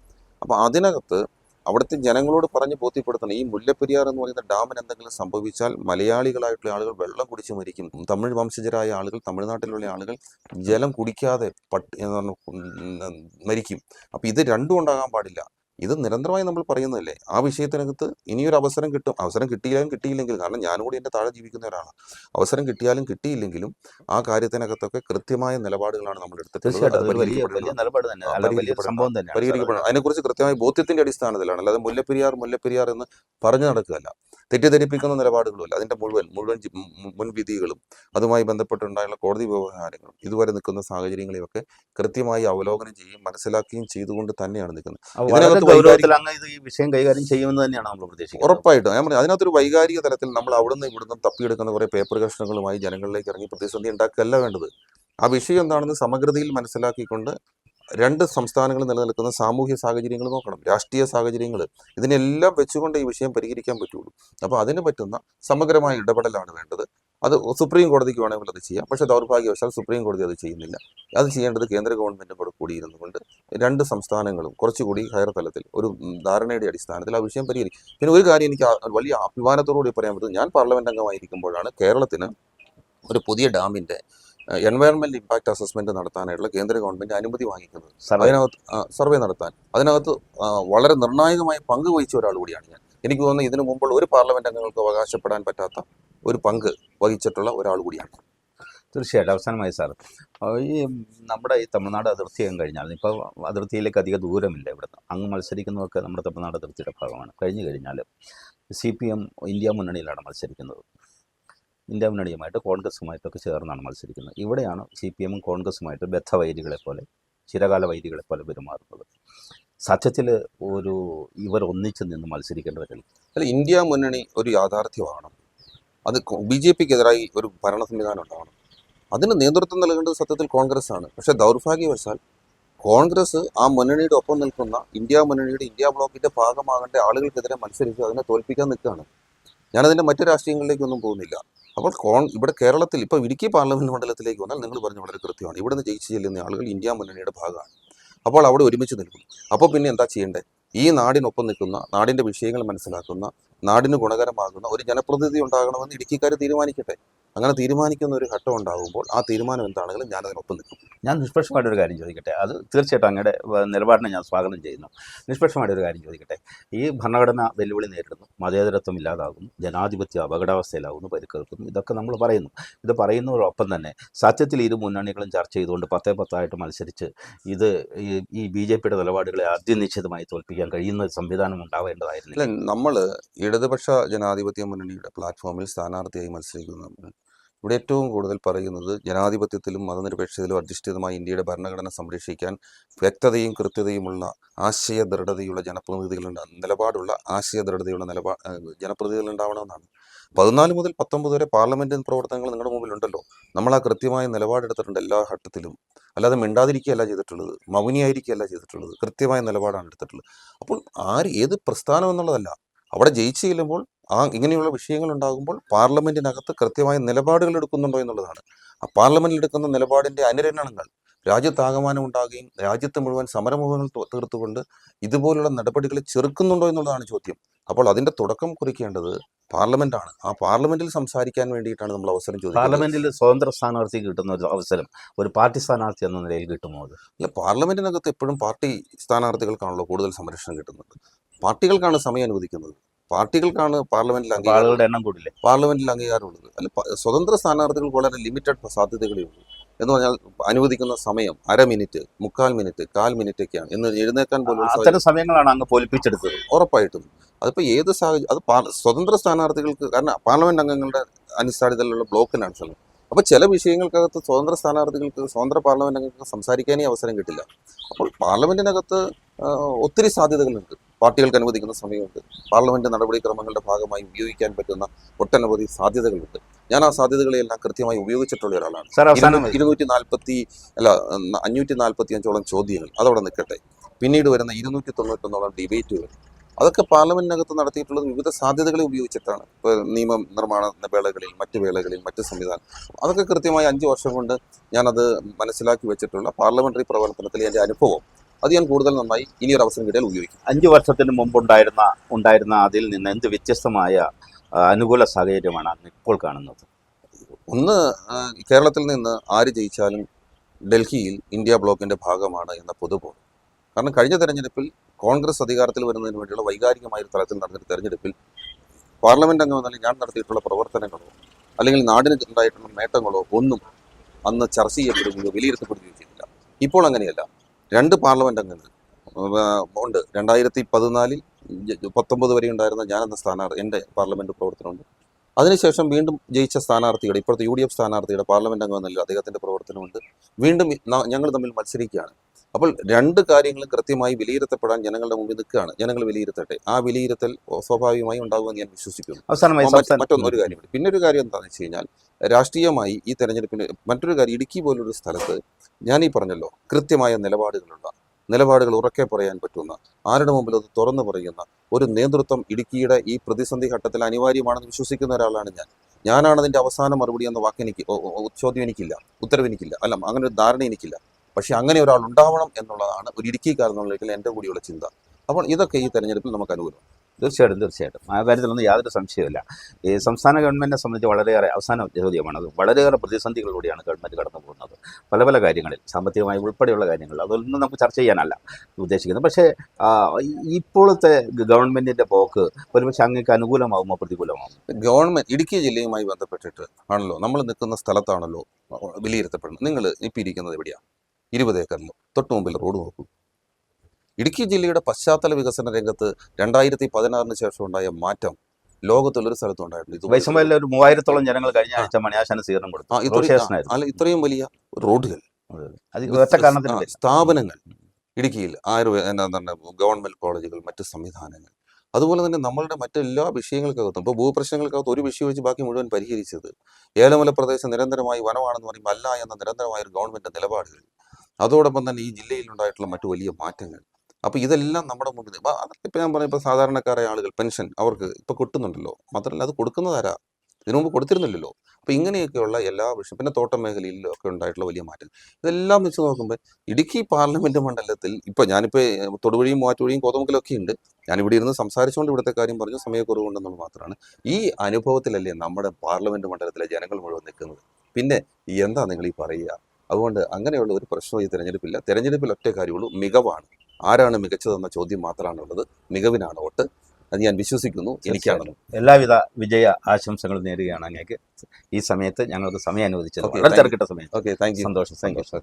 അപ്പോൾ അതിനകത്ത് അവിടുത്തെ ജനങ്ങളോട് പറഞ്ഞ് ബോധ്യപ്പെടുത്തണം ഈ മുല്ലപ്പെരിയാർ എന്ന് പറയുന്ന ഡാമിന് എന്തെങ്കിലും സംഭവിച്ചാൽ മലയാളികളായിട്ടുള്ള ആളുകൾ വെള്ളം കുടിച്ച് മരിക്കും. തമിഴ് വംശജരായ ആളുകൾ തമിഴ്നാട്ടിലുള്ള ആളുകൾ ജലം കുടിക്കാതെ പട്ട് മരിക്കും. അപ്പോൾ ഇത് രണ്ടും ഉണ്ടാകാൻ പാടില്ല. ഇത് നിരന്തരമായി നമ്മൾ പറയുന്നതല്ലേ? ആ വിഷയത്തിനകത്ത് ഇനിയൊരു അവസരം കിട്ടും. അവസരം കിട്ടിയാലും കിട്ടിയില്ലെങ്കിലും കാരണം ഞാനും കൂടി എന്റെ താഴെ ജീവിക്കുന്ന ഒരാളാണ്. അവസരം കിട്ടിയാലും കിട്ടിയില്ലെങ്കിലും ആ കാര്യത്തിനകത്തൊക്കെ കൃത്യമായ നിലപാടുകളാണ് നമ്മൾ എടുത്തിട്ടുള്ളത്. വലിയ പരിഹരിക്കപ്പെടണം. അതിനെക്കുറിച്ച് കൃത്യമായ ബോധ്യത്തിന്റെ അടിസ്ഥാനത്തിലാണ്. അല്ലാതെ മുല്ലപ്പെരിയാർ മുല്ലപ്പെരിയാർ എന്ന് പറഞ്ഞു നടക്കുകയല്ല. തെറ്റിദ്ധരിപ്പിക്കുന്ന നിലപാടുകളുമല്ല. അതിന്റെ മുഴുവൻ മുഴുവൻ മുൻവിധികളും അതുമായി ബന്ധപ്പെട്ടുണ്ടായുള്ള കോടതി വ്യവഹാരങ്ങളും ഇതുവരെ നിൽക്കുന്ന സാഹചര്യങ്ങളെയൊക്കെ കൃത്യമായി അവലോകനം ചെയ്യുകയും മനസ്സിലാക്കുകയും ചെയ്തുകൊണ്ട് തന്നെയാണ് നിൽക്കുന്നത്. ഗൗരവത്തിൽ അങ്ങ് ഇത് ഈ വിഷയം കൈകാര്യം ചെയ്യുമെന്ന് തന്നെയാണ് നമ്മൾ പ്രതീക്ഷിക്കുന്നത്. ഉറപ്പായിട്ടും. ഞാൻ പറഞ്ഞു അതിനകത്തൊരു വൈകാരിക തലത്തിൽ നമ്മൾ അവിടുന്ന് ഇവിടുന്ന് തപ്പിയെടുക്കുന്ന കുറേ പേപ്പർ കഷ്ണങ്ങളുമായി ജനങ്ങളിലേക്ക് ഇറങ്ങി പ്രതിസന്ധി ഉണ്ടാക്കുകയല്ല വേണ്ടത്. ആ വിഷയം എന്താണെന്ന് സമഗ്രതയിൽ മനസ്സിലാക്കിക്കൊണ്ട് രണ്ട് സംസ്ഥാനങ്ങൾ നിലനിൽക്കുന്ന സാമൂഹ്യ സാഹചര്യങ്ങൾ നോക്കണം രാഷ്ട്രീയ സാഹചര്യങ്ങൾ. ഇതിനെല്ലാം വെച്ചുകൊണ്ട് ഈ വിഷയം പരിഹരിക്കാൻ പറ്റുള്ളൂ. അപ്പോൾ അതിന് പറ്റുന്ന സമഗ്രമായ ഇടപെടലാണ് വേണ്ടത്. അത് സുപ്രീം കോടതിക്ക് വേണമെങ്കിൽ അത് ചെയ്യാം. പക്ഷേ ദൗർഭാഗ്യവശാൽ സുപ്രീം കോടതി അത് ചെയ്യുന്നില്ല. അത് ചെയ്യേണ്ടത് കേന്ദ്ര ഗവൺമെന്റും കൂടെ കൂടിയിരുന്നു കൊണ്ട് രണ്ട് സംസ്ഥാനങ്ങളും കുറച്ചുകൂടി ഹയർ തലത്തിൽ ഒരു ധാരണയുടെ അടിസ്ഥാനത്തിൽ ആ വിഷയം പരിഹരിക്കും. പിന്നെ ഒരു കാര്യം എനിക്ക് വലിയ അഭിമാനത്തോടുകൂടി പറയാൻ പറ്റും ഞാൻ പാർലമെന്റ് അംഗമായിരിക്കുമ്പോഴാണ് കേരളത്തിന് ഒരു പുതിയ ഡാമിന്റെ എൻവയറമെന്റ് ഇമ്പാക്ട് അസസ്മെന്റ് നടത്താനായിട്ടുള്ള കേന്ദ്ര ഗവൺമെന്റ് അനുമതി വാങ്ങിക്കുന്നത്. അതിനകത്ത് സർവേ നടത്താൻ. അതിനകത്ത് വളരെ നിർണായകമായ പങ്ക് വഹിച്ച ഒരാൾ കൂടിയാണ് ഞാൻ. എനിക്ക് തോന്നുന്നു ഇതിനു മുമ്പുള്ള ഒരു പാർലമെന്റ് അംഗങ്ങൾക്ക് അവകാശപ്പെടാൻ പറ്റാത്ത ഒരു പങ്ക് വഹിച്ചിട്ടുള്ള ഒരാൾ കൂടിയാണ്. തീർച്ചയായിട്ടും. അവസാനമായി സാർ ഈ നമ്മുടെ ഈ തമിഴ്നാട് അതിർത്തി അങ്ങ് കഴിഞ്ഞാൽ ഇപ്പോൾ അതിർത്തിയിലേക്ക് അധിക ദൂരമില്ല ഇവിടുന്ന്. അങ്ങ് മത്സരിക്കുന്നതൊക്കെ നമ്മുടെ തമിഴ്നാട് അതിർത്തിയുടെ ഭാഗമാണ്. കഴിഞ്ഞു കഴിഞ്ഞാൽ സി പി എം ഇന്ത്യ മുന്നണിയിലാണ് മത്സരിക്കുന്നത്. ഇന്ത്യ മുന്നണിയുമായിട്ട് കോൺഗ്രസുമായിട്ടൊക്കെ ചേർന്നാണ് മത്സരിക്കുന്നത്. ഇവിടെയാണ് സി പി എമ്മും കോൺഗ്രസുമായിട്ട് ബദ്ധവൈരികളെ പോലെ ചിരകാല വൈദികളെ പോലെ പെരുമാറുന്നത്. സത്യത്തിൽ ഒരു ഇവർ ഒന്നിച്ച് നിന്ന് മത്സരിക്കേണ്ടവരല്ല. അല്ല ഇന്ത്യ മുന്നണി ഒരു യാഥാർത്ഥ്യമാണ്. അത് ബി ജെ പിക്കെതിരായി ഒരു ഭരണ സംവിധാനം ഉണ്ടാവണം. അതിന് നേതൃത്വം നൽകേണ്ടത് സത്യത്തിൽ കോൺഗ്രസ് ആണ് പക്ഷേ ദൗർഭാഗ്യവശാൽ കോൺഗ്രസ് ആ മുന്നണിയുടെ ഒപ്പം നിൽക്കുന്ന ഇന്ത്യ മുന്നണിയുടെ ഇന്ത്യ ബ്ലോക്കിന്റെ ഭാഗമാകേണ്ട ആളുകൾക്കെതിരെ മത്സരിച്ച് അതിനെ തോൽപ്പിക്കാൻ നിൽക്കുകയാണ്. ഞാനതിന്റെ മറ്റു രാഷ്ട്രീയങ്ങളിലേക്കൊന്നും പോകുന്നില്ല. അപ്പോൾ കോൺ ഇവിടെ കേരളത്തിൽ ഇപ്പോൾ ഇടുക്കി പാർലമെന്റ് മണ്ഡലത്തിലേക്ക് വന്നാൽ നിങ്ങൾ പറഞ്ഞ വളരെ കൃത്യമാണ്. ഇവിടുന്ന് ജയിച്ചു ചെല്ലുന്ന ആളുകൾ ഇന്ത്യ മുന്നണിയുടെ ഭാഗമാണ്. അപ്പോൾ അവിടെ ഒരുമിച്ച് നിൽക്കും. അപ്പോൾ പിന്നെ എന്താ ചെയ്യേണ്ടത് ഈ നാടിനൊപ്പം നിൽക്കുന്ന നാടിന്റെ വിഷയങ്ങൾ മനസ്സിലാക്കുന്ന നാടിന് ഗുണകരമാകുന്ന ഒരു ജനപ്രതിനിധി ഉണ്ടാകണമെന്ന് ഇടുക്കിക്കാർ തീരുമാനിക്കട്ടെ. അങ്ങനെ തീരുമാനിക്കുന്ന ഒരു ഘട്ടം ഉണ്ടാകുമ്പോൾ ആ തീരുമാനം എന്താണെങ്കിലും ഞാൻ അതിനൊപ്പം നിൽക്കും. ഞാൻ നിഷ്പക്ഷമായിട്ടൊരു കാര്യം ചോദിക്കട്ടെ? അത് തീർച്ചയായിട്ടും അങ്ങയുടെ നിലപാടിനെ ഞാൻ സ്വാഗതം ചെയ്യുന്നു. നിഷ്പക്ഷമായിട്ടൊരു കാര്യം ചോദിക്കട്ടെ? ഈ ഭരണഘടന വെല്ലുവിളി നേരിടുന്നു മതേതരത്വം ഇല്ലാതാകുന്നു ജനാധിപത്യ അപകടാവസ്ഥയിലാകുന്നു പരിക്കേൽക്കുന്നു ഇതൊക്കെ നമ്മൾ പറയുന്നു. ഇത് പറയുന്നതോടൊപ്പം തന്നെ സത്യത്തിൽ ഇരു മുന്നണികളും ചർച്ച ചെയ്തുകൊണ്ട് പത്തേ പത്തായിട്ട് മത്സരിച്ച് ഇത് ഈ ബി ജെ പിയുടെ നിലപാടുകളെ അത്യനിശ്ചിതമായി തോൽപ്പിക്കാൻ കഴിയുന്ന ഒരു സംവിധാനം ഉണ്ടാവേണ്ടതായിരുന്നു നമ്മൾ ഇടതുപക്ഷ ജനാധിപത്യ മുന്നണിയുടെ പ്ലാറ്റ്ഫോമിൽ സ്ഥാനാർത്ഥിയായി മത്സരിക്കുന്ന ഇവിടെ ഏറ്റവും കൂടുതൽ പറയുന്നത് ജനാധിപത്യത്തിലും മതനിരപേക്ഷതയിലും അധിഷ്ഠിതമായി ഇന്ത്യയുടെ ഭരണഘടന സംരക്ഷിക്കാൻ വ്യക്തതയും കൃത്യതയുമുള്ള ആശയ ദൃഢതയുള്ള ജനപ്രതിനിധികളുണ്ട്. നിലപാടുള്ള ആശയ ദൃഢതയുള്ള നിലപാ ജനപ്രതിനിധികളുണ്ടാവണമെന്നാണ് പതിനാല് മുതൽ പത്തൊമ്പത് വരെ പാർലമെന്റ് പ്രവർത്തനങ്ങൾ നിങ്ങളുടെ മുമ്പിലുണ്ടല്ലോ. നമ്മൾ ആ കൃത്യമായ നിലപാടെടുത്തിട്ടുണ്ട് എല്ലാ ഘട്ടത്തിലും. അല്ലാതെ മിണ്ടാതിരിക്കുകയല്ല ചെയ്തിട്ടുള്ളത്. മൗനിയായിരിക്കുകയല്ല ചെയ്തിട്ടുള്ളത്. കൃത്യമായ നിലപാടാണ് എടുത്തിട്ടുള്ളത്. അപ്പോൾ ആര് ഏത് പ്രസ്ഥാനം എന്നുള്ളതല്ല. അവിടെ ജയിച്ചു ചെല്ലുമ്പോൾ ആ ഇങ്ങനെയുള്ള വിഷയങ്ങൾ ഉണ്ടാകുമ്പോൾ പാർലമെന്റിനകത്ത് കൃത്യമായ നിലപാടുകൾ എടുക്കുന്നുണ്ടോ എന്നുള്ളതാണ്. ആ പാർലമെന്റിൽ എടുക്കുന്ന നിലപാടിന്റെ അനുരണനങ്ങൾ രാജ്യത്താകമാനം ഉണ്ടാകുകയും രാജ്യത്ത് മുഴുവൻ സമരമുഖങ്ങൾ തീർത്തുകൊണ്ട് ഇതുപോലുള്ള നടപടികൾ ചെറുക്കുന്നുണ്ടോ എന്നുള്ളതാണ് ചോദ്യം. അപ്പോൾ അതിന്റെ തുടക്കം കുറിക്കേണ്ടത് പാർലമെന്റാണ്. ആ പാർലമെന്റിൽ സംസാരിക്കാൻ വേണ്ടിയിട്ടാണ് നമ്മൾ അവസരം ചോദിക്കുന്നത്. പാർലമെന്റിൽ സ്വതന്ത്ര സ്ഥാനാർത്ഥി കിട്ടുന്ന ഒരു അവസരം ഒരു പാർട്ടി സ്ഥാനാർത്ഥി എന്ന നിലയിൽ കിട്ടുമോ അത്? അല്ല പാർലമെന്റിനകത്ത് എപ്പോഴും പാർട്ടി സ്ഥാനാർത്ഥികൾക്കാണല്ലോ കൂടുതൽ സംരക്ഷണം കിട്ടുന്നത്. പാർട്ടികൾക്കാണ് സമയം അനുവദിക്കുന്നത്. പാർട്ടികൾക്കാണ് പാർലമെന്റിൽ അംഗീകാരം ആളുകളുടെ എണ്ണം കൂടില്ലേ? പാർലമെന്റിൽ അംഗീകാരമുള്ളത്. അല്ല സ്വതന്ത്ര സ്ഥാനാർത്ഥികൾക്ക് വളരെ ലിമിറ്റഡ് സാധ്യതകളേ ഉള്ളൂ. എന്ന് പറഞ്ഞാൽ അനുവദിക്കുന്ന സമയം അര മിനിറ്റ് മുക്കാൽ മിനിറ്റ് കാൽ മിനിറ്റ് ഒക്കെയാണ് എന്ന് എഴുന്നേക്കാൻ പോലും അത്തരം സമയങ്ങളാണ് അങ്ങ് പൊലിപ്പിച്ചെടുത്തത്. ഉറപ്പായിട്ടും. അതിപ്പോൾ ഏത് സാഹചര്യം അത് സ്വതന്ത്ര സ്ഥാനാർത്ഥികൾക്ക് കാരണം പാർലമെന്റ് അംഗങ്ങളുടെ അടിസ്ഥാനത്തിലുള്ള ബ്ലോക്കിനാണ് സമയം അപ്പോൾ ചില വിഷയങ്ങൾക്കകത്ത് സ്വതന്ത്ര സ്ഥാനാർത്ഥികൾക്ക് സ്വതന്ത്ര പാർലമെന്റ് അംഗങ്ങൾക്ക് സംസാരിക്കാനേ അവസരം കിട്ടില്ല. അപ്പോൾ പാർലമെന്റിനകത്ത് ഒത്തിരി സാധ്യതകളുണ്ട്. പാർട്ടികൾക്ക് അനുവദിക്കുന്ന സമയമുണ്ട്. പാർലമെന്റ് നടപടിക്രമങ്ങളുടെ ഭാഗമായി ഉപയോഗിക്കാൻ പറ്റുന്ന ഒട്ടനവധി സാധ്യതകളുണ്ട്. ഞാൻ ആ സാധ്യതകളെല്ലാം കൃത്യമായി ഉപയോഗിച്ചിട്ടുള്ള ഒരാളാണ്. ഇരുന്നൂറ്റി നാൽപ്പത്തി അല്ല അഞ്ഞൂറ്റി നാൽപ്പത്തി അഞ്ചോളം ചോദ്യങ്ങൾ അതവിടെ നിൽക്കട്ടെ. പിന്നീട് വരുന്ന ഇരുന്നൂറ്റി തൊണ്ണൂറ്റൊന്നോളം ഡിബേറ്റുകൾ. അതൊക്കെ പാർലമെന്റിനകത്ത് നടത്തിയിട്ടുള്ളത് വിവിധ സാധ്യതകളെ ഉപയോഗിച്ചിട്ടാണ്. ഇപ്പോൾ നിയമ നിർമ്മാണ വേളകളിൽ മറ്റ് വേളകളിൽ മറ്റ് സംവിധാനം. അതൊക്കെ കൃത്യമായി അഞ്ച് വർഷം കൊണ്ട് ഞാനത് മനസ്സിലാക്കി വെച്ചിട്ടുള്ള പാർലമെന്ററി പ്രവർത്തനത്തിലെ എന്റെ അനുഭവം. അത് ഞാൻ കൂടുതൽ നന്നായി ഇനി ഒരു അവസരം കിട്ടിയാൽ ഉപയോഗിക്കും. അഞ്ചു വർഷത്തിന് മുമ്പ് ഉണ്ടായിരുന്ന ഉണ്ടായിരുന്ന അതിൽ നിന്ന് എന്ത് വ്യത്യസ്തമായ അനുകൂല സാഹചര്യമാണ് അന്ന് ഇപ്പോൾ കാണുന്നത്? ഒന്ന് കേരളത്തിൽ നിന്ന് ആര് ജയിച്ചാലും ഡൽഹിയിൽ ഇന്ത്യ ബ്ലോക്കിന്റെ ഭാഗമാണ് എന്ന പൊതുബോധം. കാരണം കഴിഞ്ഞ തെരഞ്ഞെടുപ്പിൽ കോൺഗ്രസ് അധികാരത്തിൽ വരുന്നതിന് വേണ്ടിയുള്ള വൈകാരികമായ ഒരു തലത്തിൽ നടന്നൊരു തെരഞ്ഞെടുപ്പിൽ പാർലമെന്റ് അംഗം എന്നാലും ഞാൻ നടത്തിയിട്ടുള്ള പ്രവർത്തനങ്ങളോ അല്ലെങ്കിൽ നാടിന് ഉണ്ടായിട്ടുള്ള നേട്ടങ്ങളോ ഒന്നും അന്ന് ചർച്ച ചെയ്യപ്പെടുകയോ വിലയിരുത്തപ്പെടുകയോ ചെയ്തില്ല. ഇപ്പോൾ അങ്ങനെയല്ല. രണ്ട് പാർലമെന്റ് അംഗങ്ങൾ ഉണ്ട്. രണ്ടായിരത്തി പതിനാലിൽ പത്തൊമ്പത് വരെ ഉണ്ടായിരുന്ന ഞാനെന്ന സ്ഥാനാർത്ഥി എന്റെ പാർലമെന്റ് പ്രവർത്തനമുണ്ട്. അതിനുശേഷം വീണ്ടും ജയിച്ച സ്ഥാനാർത്ഥിയുടെ ഇപ്പോഴത്തെ യു ഡി എഫ് സ്ഥാനാർത്ഥിയുടെ പാർലമെന്റ് അംഗം എന്നല്ല അദ്ദേഹത്തിന്റെ പ്രവർത്തനമുണ്ട്. വീണ്ടും ഞങ്ങൾ തമ്മിൽ മത്സരിക്കുകയാണ്. അപ്പോൾ രണ്ട് കാര്യങ്ങളും കൃത്യമായി വിലയിരുത്തപ്പെടാൻ ജനങ്ങളുടെ മുമ്പിൽ നിൽക്കുകയാണ്. ജനങ്ങൾ വിലയിരുത്തട്ടെ. ആ വിലയിരുത്തൽ സ്വാഭാവികമായി ഉണ്ടാകുമെന്ന് ഞാൻ വിശ്വസിക്കുന്നു. അവസാനമായി മറ്റൊന്നൊരു കാര്യമുണ്ട് പിന്നെ ഒരു കാര്യം എന്താണെന്ന് വെച്ച് കഴിഞ്ഞാൽ രാഷ്ട്രീയമായി ഈ തെരഞ്ഞെടുപ്പിന് മറ്റൊരു കാര്യം ഇടുക്കി പോലൊരു സ്ഥലത്ത് ഞാൻ ഈ പറഞ്ഞല്ലോ കൃത്യമായ നിലപാടുകളുള്ള നിലപാടുകൾ ഉറക്കെ പറയാൻ പറ്റുന്ന ആരുടെ മുമ്പിൽ അത് തുറന്നു പറയുന്ന ഒരു നേതൃത്വം ഇടുക്കിയുടെ ഈ പ്രതിസന്ധി ഘട്ടത്തിൽ അനിവാര്യമാണെന്ന് വിശ്വസിക്കുന്ന ഒരാളാണ് ഞാൻ. ഞാനാണ് അതിന്റെ അവസാന മറുപടി എന്ന വാക്ക് എനിക്ക് ചോദ്യം എനിക്കില്ല. ഉത്തരവ് എനിക്കില്ല. അല്ല അങ്ങനെ ഒരു ധാരണ എനിക്കില്ല. പക്ഷേ അങ്ങനെ ഒരാൾ ഉണ്ടാവണം എന്നുള്ളതാണ് ഒരു ഇടുക്കിക്കാരെന്നുള്ള എന്റെ കൂടിയുള്ള ചിന്ത. അപ്പോൾ ഇതൊക്കെ ഈ തെരഞ്ഞെടുപ്പിൽ നമുക്ക് അനുകൂലം തീർച്ചയായിട്ടും തീർച്ചയായിട്ടും. ആ കാര്യത്തിലൊന്നും യാതൊരു സംശയമില്ല ഈ സംസ്ഥാന ഗവൺമെന്റിനെ സംബന്ധിച്ച് വളരെയേറെ അവസാന ചോദ്യമാണ് അത് വളരെയേറെ പ്രതിസന്ധികളിലൂടെയാണ് ഗവൺമെന്റ് കടന്നു പോകുന്നത്. പല പല കാര്യങ്ങളിൽ സാമ്പത്തികമായി ഉൾപ്പെടെയുള്ള കാര്യങ്ങൾ അതൊന്നും നമുക്ക് ചർച്ച ചെയ്യാനല്ല ഉദ്ദേശിക്കുന്നത്. പക്ഷേ ഇപ്പോഴത്തെ ഗവൺമെന്റിന്റെ പോക്ക് ഒരുപക്ഷെ അങ്ങേക്ക് അനുകൂലമാകുമോ പ്രതികൂലമാകുമോ ഗവൺമെന്റ് ഇടുക്കി ജില്ലയുമായി ബന്ധപ്പെട്ടിട്ട് ആണല്ലോ നമ്മൾ നിൽക്കുന്ന സ്ഥലത്താണല്ലോ വിലയിരുത്തപ്പെടുന്നത്. നിങ്ങൾ ഇപ്പം ഇരിക്കുന്നത് എവിടെയാണ് ഇരുപത് ഏക്കറിൽ തൊട്ട് മുമ്പിൽ റോഡ് നോക്കൂ. ഇടുക്കി ജില്ലയുടെ പശ്ചാത്തല വികസന രംഗത്ത് രണ്ടായിരത്തി പതിനാറിന് ശേഷം ഉണ്ടായ മാറ്റം ലോകത്തുള്ളൊരു സ്ഥലത്തും ഉണ്ടായിട്ടുണ്ട്. വൈഷമയിലെ ഒരു മൂവായിരത്തോളം ജനങ്ങൾ കഴിഞ്ഞ ആഴ്ച മണിയാശാന സ്വീകരണം കൊടുത്തു. ഇത്രയും- അല്ല ഇത്രയും വലിയ റോഡുകൾ. സ്ഥാപനങ്ങൾ. ഇടുക്കിയിൽ ആയുർവേദ എന്താ പറയുക ഗവൺമെന്റ് കോളേജുകൾ മറ്റ് സംവിധാനങ്ങൾ. അതുപോലെ തന്നെ നമ്മളുടെ മറ്റെല്ലാ വിഷയങ്ങൾക്കകത്തും ഇപ്പോൾ ഭൂപ്രശ്നങ്ങൾക്കകത്ത് ഒരു വിഷയം വെച്ച് ബാക്കി മുഴുവൻ പരിഹരിച്ചത് ഏലമല പ്രദേശം നിരന്തരമായി വനമാണെന്ന് പറയുമ്പോൾ അല്ല എന്ന നിരന്തരമായ ഒരു ഗവൺമെന്റ് നിലപാടുകൾ. അതോടൊപ്പം തന്നെ ഈ ജില്ലയിൽ ഉണ്ടായിട്ടുള്ള മറ്റു വലിയ മാറ്റങ്ങൾ. അപ്പോൾ ഇതെല്ലാം നമ്മുടെ മുമ്പിൽ ഇപ്പം അതൊക്കെ ഇപ്പം ഞാൻ പറഞ്ഞ ഇപ്പോൾ സാധാരണക്കാരായ ആളുകൾ പെൻഷൻ അവർക്ക് ഇപ്പോൾ കിട്ടുന്നുണ്ടല്ലോ. മാത്രമല്ല അത് കൊടുക്കുന്നതാരാ ഇതിനു മുമ്പ് കൊടുത്തിരുന്നില്ലല്ലോ. അപ്പോൾ ഇങ്ങനെയൊക്കെയുള്ള എല്ലാ വിഷയം പിന്നെ തോട്ടം മേഖലയിലും ഒക്കെ ഉണ്ടായിട്ടുള്ള വലിയ മാറ്റം. ഇതെല്ലാം വെച്ച് നോക്കുമ്പോൾ ഇടുക്കി പാർലമെന്റ് മണ്ഡലത്തിൽ ഇപ്പൊ ഞാനിപ്പോ തൊടുവഴിയും മാറ്റുവഴിയും കോതമുക്കിലൊക്കെ ഉണ്ട്. ഞാനിവിടെ ഇരുന്ന് സംസാരിച്ചുകൊണ്ട് ഇവിടുത്തെ കാര്യം പറഞ്ഞു സമയക്കുറവുണ്ടെന്നുള്ള മാത്രമാണ്. ഈ അനുഭവത്തിലല്ലേ നമ്മുടെ പാർലമെന്റ് മണ്ഡലത്തിലെ ജനങ്ങൾ മുഴുവൻ നിൽക്കുന്നത്? പിന്നെ എന്താ നിങ്ങൾ ഈ പറയുക? അതുകൊണ്ട് അങ്ങനെയുള്ള ഒരു പ്രശ്നവും ഈ തെരഞ്ഞെടുപ്പില്ല. തെരഞ്ഞെടുപ്പിൽ ഒറ്റ കാര്യമുള്ളൂ മികവാണ്. ആരാണ് മികച്ചതെന്ന ചോദ്യം മാത്രമാണുള്ളത്. മികവിനാണ് വോട്ട്. അത് ഞാൻ വിശ്വസിക്കുന്നു. എനിക്കാണെന്ന് എല്ലാവിധ വിജയ ആശംസകളും നേരുകയാണ് അങ്ങേക്ക്. ഈ സമയത്ത് ഞങ്ങൾക്ക് സമയം അനുവദിച്ചത് വളരെ. തിരക്കിട്ട സമയം ഓക്കെ താങ്ക് യു സന്തോഷം സന്തോഷം.